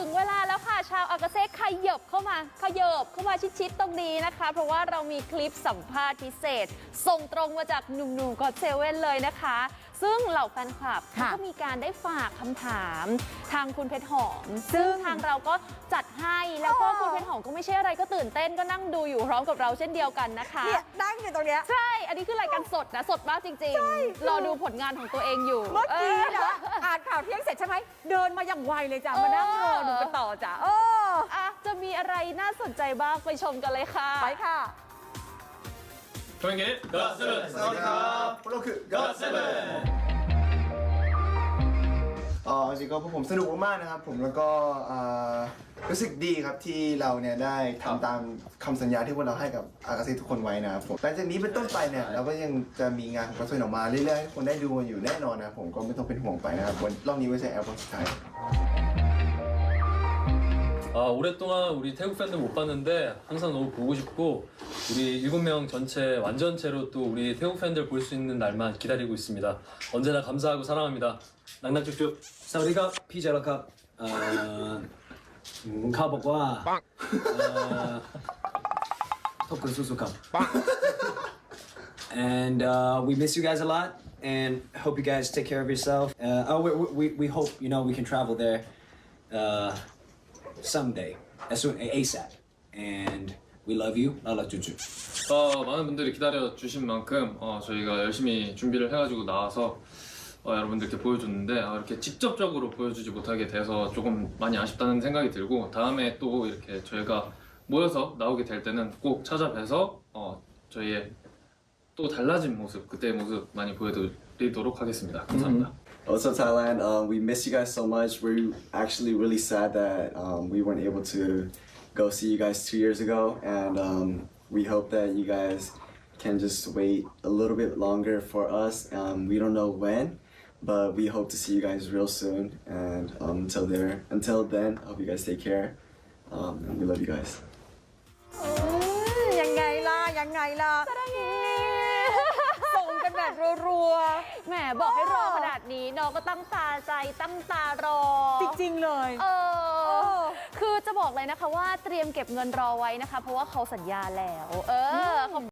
ถึงเวลาแล้วค่ะ ชาวอากาเซ่ขยบเข้ามาขยบเข้ามาชิดๆตรงนี้นะคะ เพราะว่าเรามีคลิปสัมภาษณ์พิเศษ ส่งตรงมาจากหนุ่มๆก็เซเว่นเลยนะคะ ซึ่งเหล่าแฟนคลับก็มีการได้ฝากคำถามทางคุณเพชรหอม ซึ่งทางเราก็จัดให้แล้วก็คุณเพชรหอมก็ไม่ใช่อะไรก็ตื่นเต้นก็นั่งดูอยู่พร้อมกับเราเช่นเดียวกันนะคะ เนี่ยนั่งอยู่ตรงเนี้ย ใช่ อันนี้คือรายการสดนะสดมากจริง ๆ รอดูผลงานของตัวเองอยู่ เมื่อกี้นะ อ่านข่าวเที่ยงเสร็จใช่ไหม เดินมาอย่างไวเลยจ้ะ มานั่งรอหนูกันต่อจ้ะโอ้อะจะมีอะไรน่าสนใจบ้างไปชมกันเลยค่ะ ไปค่ะ 조용히 더 세븐 สวัสดีครับ 블로크 เด 더 อะเซเว่น จริงก็พวกผมสนุกมากๆนะครับ ผมแล้วก็อ่ารู้สึกดีครับที่เราเนี่ยได้ทำตามคำสัญญาที่พวกเราให้กับอากาเซ่ทุกคนไว้นะครับผมหลังจากนี้เป็นต้นไปเนี่ยเราก็ยังจะมีงานของกระทรวงออกมาเรื่อยๆให้ทุกคนได้ดูกันอยู่แน่นอนนะครับผมก็ไม่ต้องเป็นห่วงไปนะครับวันรอบนี้ไว้ใช้แอปวันสุดท้าย 아, 오랫동안 우리 태국 팬들 못 봤는데 항상 너무 보고 싶고 우리 일곱 명 전체 완전체로 또 우리 태국 팬들 볼 수 있는 날만 기다리고 있습니다. 언제나 감사하고 사랑합니다. 낭낭쭉쭉 사우리가 피자라카 아, 음, 가보과 빵 아, 토큰 수수카 빵 and uh, we miss you guys a lot and hope you guys take care of yourself uh, oh, we, we, we hope you know we can travel there uh, someday. As soon ASAP and we love you. 랄라쭈쭈 어, 많은 분들이 기다려 주신 만큼 어, 저희가 열심히 준비를 해가지고 나와서 어, 여러분들께 보여줬는데 어, 이렇게 직접적으로 보여주지 못하게 돼서 조금 많이 아쉽다는 생각이 들고 다음에 또 이렇게 저희가 모여서 나오게 될 때는 꼭 찾아뵈서 어, 저희의 또 달라진 모습 그때의 모습 많이 보여드리도록 하겠습니다. 감사합니다. Also, Thailand, um, we miss you guys so much. We're actually really sad that um, we weren't able to go see you guys two years ago, and um, we hope that you guys can just wait a little bit longer for us. Um, we don't know when, but we hope to see you guys real soon. And um, until there, until then, I hope you guys take care. Um, and we love you guys. อืมยังไงล่ะ ยังไงล่ะ ส่งกันแบบรัว แหมบอกให้รอข นาดนี้น้องก็ตั้งตาใจตั้งตารอๆจริง ๆ เลยเอเอออ คือจะบอกเลยนะคะว่าเตรียมเก็บเงินรอไว้นะคะ เพราะว่าเขาสัญญาแล้ว เออขอบ